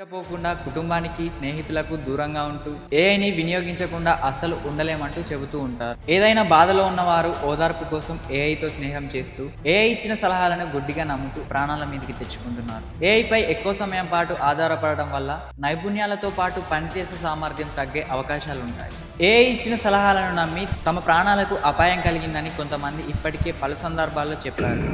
నిద్రపోకుండా కుటుంబానికి స్నేహితులకు దూరంగా ఉంటూ ఏఐని వినియోగించకుండా అస్సలు ఉండలేమంటూ చెబుతూ ఉంటారు. ఏదైనా బాధలో ఉన్నవారు ఓదార్పు కోసం ఏఐతో స్నేహం చేస్తూ ఏఐ ఇచ్చిన సలహాలను గుడ్డిగా నమ్ముతూ ప్రాణాల మీదకి తెచ్చుకుంటున్నారు. ఏఐ పై ఎక్కువ సమయం పాటు ఆధారపడడం వల్ల నైపుణ్యాలతో పాటు పనిచేసే సామర్థ్యం తగ్గే అవకాశాలు ఉంటాయి. ఏఐ ఇచ్చిన సలహాలను నమ్మి తమ ప్రాణాలకు అపాయం కలిగిందని కొంతమంది ఇప్పటికే పలు సందర్భాల్లో చెప్పారు.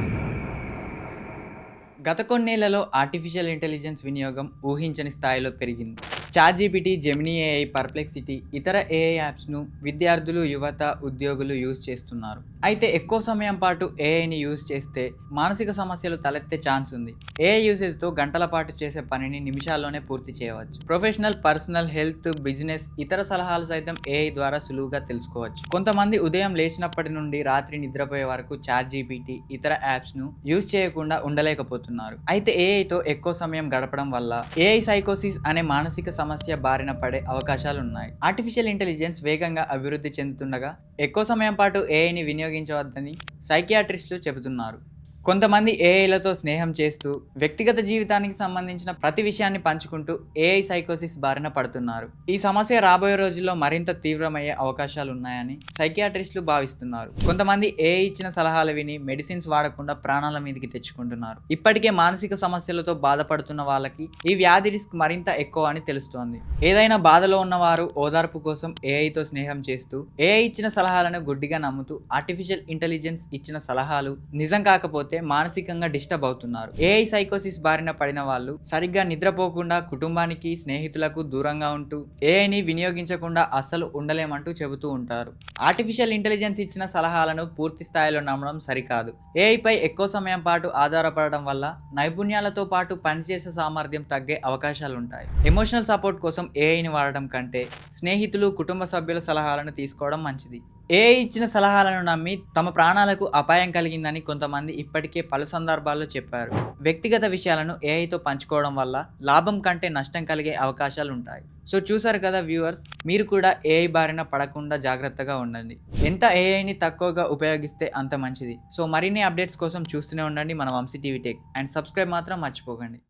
గత కొన్నేళ్ళలో ఆర్టిఫిషియల్ ఇంటెలిజెన్స్ వినియోగం ఊహించని స్థాయిలో పెరిగింది. చార్జీపీటీ జెమినీ ఏఐ పర్ప్లెక్సిటీ ఇతర ఏఐ యాప్స్ను విద్యార్థులు యువత ఉద్యోగులు యూజ్ చేస్తున్నారు. అయితే ఎక్కువ సమయం పాటు ఏఐని యూజ్ చేస్తే మానసిక సమస్యలు తలెత్తే ఛాన్స్ ఉంది. ఏఐ యూసేజ్తో గంటల పాటు చేసే పనిని నిమిషాల్లోనే పూర్తి చేయవచ్చు. ప్రొఫెషనల్ పర్సనల్ హెల్త్ బిజినెస్ ఇతర సలహాలు సైతం ఏఐ ద్వారా సులువుగా తెలుసుకోవచ్చు. కొంతమంది ఉదయం లేచినప్పటి నుండి రాత్రి నిద్రపోయే వరకు చాట్ జీపీటీ ఇతర యాప్స్ను యూజ్ చేయకుండా ఉండలేకపోతున్నారు. అయితే ఏఐతో ఎక్కువ సమయం గడపడం వల్ల ఏఐ సైకోసిస్ అనే మానసిక సమస్య బారిన పడే అవకాశాలు ఉన్నాయి ఆర్టిఫిషియల్ ఇంటెలిజెన్స్ వేగంగా అభివృద్ధి చెందుతుండగా ఎక్కువ సమయం పాటు ఏఐని వినియోగించవద్దని సైకియాట్రిస్టులు చెబుతున్నారు. కొంతమంది ఏఐలతో స్నేహం చేస్తూ వ్యక్తిగత జీవితానికి సంబంధించిన ప్రతి విషయాన్ని పంచుకుంటూ ఏఐ సైకోసిస్ బారిన పడుతున్నారు. ఈ సమస్య రాబోయే రోజుల్లో మరింత తీవ్రమయ్యే అవకాశాలు ఉన్నాయని సైకియాట్రిస్టులు భావిస్తున్నారు. కొంతమంది ఏఐ ఇచ్చిన సలహాలు విని మెడిసిన్స్ వాడకుండా ప్రాణాల మీదకి తెచ్చుకుంటున్నారు. ఇప్పటికే మానసిక సమస్యలతో బాధపడుతున్న వాళ్ళకి ఈ వ్యాధి రిస్క్ మరింత ఎక్కువ అని తెలుస్తోంది. ఏదైనా బాధలో ఉన్నవారు ఓదార్పు కోసం ఏఐతో స్నేహం చేస్తూ ఏఐ ఇచ్చిన సలహాలను గుడ్డిగా నమ్ముతూ ఆర్టిఫిషియల్ ఇంటెలిజెన్స్ ఇచ్చిన సలహాలు నిజం కాకపోతే మానసికంగా డిస్టర్బ్ అవుతున్నారు. ఏఐ సైకోసిస్ బారిన పడిన వాళ్ళు సరిగ్గా నిద్రపోకుండా కుటుంబానికి స్నేహితులకు దూరంగా ఉంటూ ఏఐని వినియోగించకుండా అస్సలు ఉండలేమంటూ చెబుతూ ఉంటారు. ఆర్టిఫిషియల్ ఇంటెలిజెన్స్ ఇచ్చిన సలహాలను పూర్తి స్థాయిలో నమ్మడం సరికాదు. ఏఐ పై ఎక్కువ సమయం పాటు ఆధారపడడం వల్ల నైపుణ్యాలతో పాటు పనిచేసే సామర్థ్యం తగ్గే అవకాశాలు ఉంటాయి ఎమోషనల్ సపోర్ట్ కోసం ఏఐని వాడడం కంటే స్నేహితులు కుటుంబ సభ్యుల సలహాలను తీసుకోవడం మంచిది. ఏఐ ఇచ్చిన సలహాలను నమ్మి తమ ప్రాణాలకు అపాయం కలిగిందని కొంతమంది ఇప్పటికే పలు సందర్భాల్లో చెప్పారు. వ్యక్తిగత విషయాలను ఏఐతో పంచుకోవడం వల్ల లాభం కంటే నష్టం కలిగే అవకాశాలు ఉంటాయి. సో చూసారు కదా వ్యూవర్స్ మీరు కూడా ఏఐ బారిన పడకుండా జాగ్రత్తగా ఉండండి. ఎంత ఏఐని తక్కువగా ఉపయోగిస్తే అంత మంచిది. సో మరిన్ని అప్డేట్స్ కోసం చూస్తూనే ఉండండి మన Vamsi TV tech. And subscribe మాత్రం మర్చిపోకండి.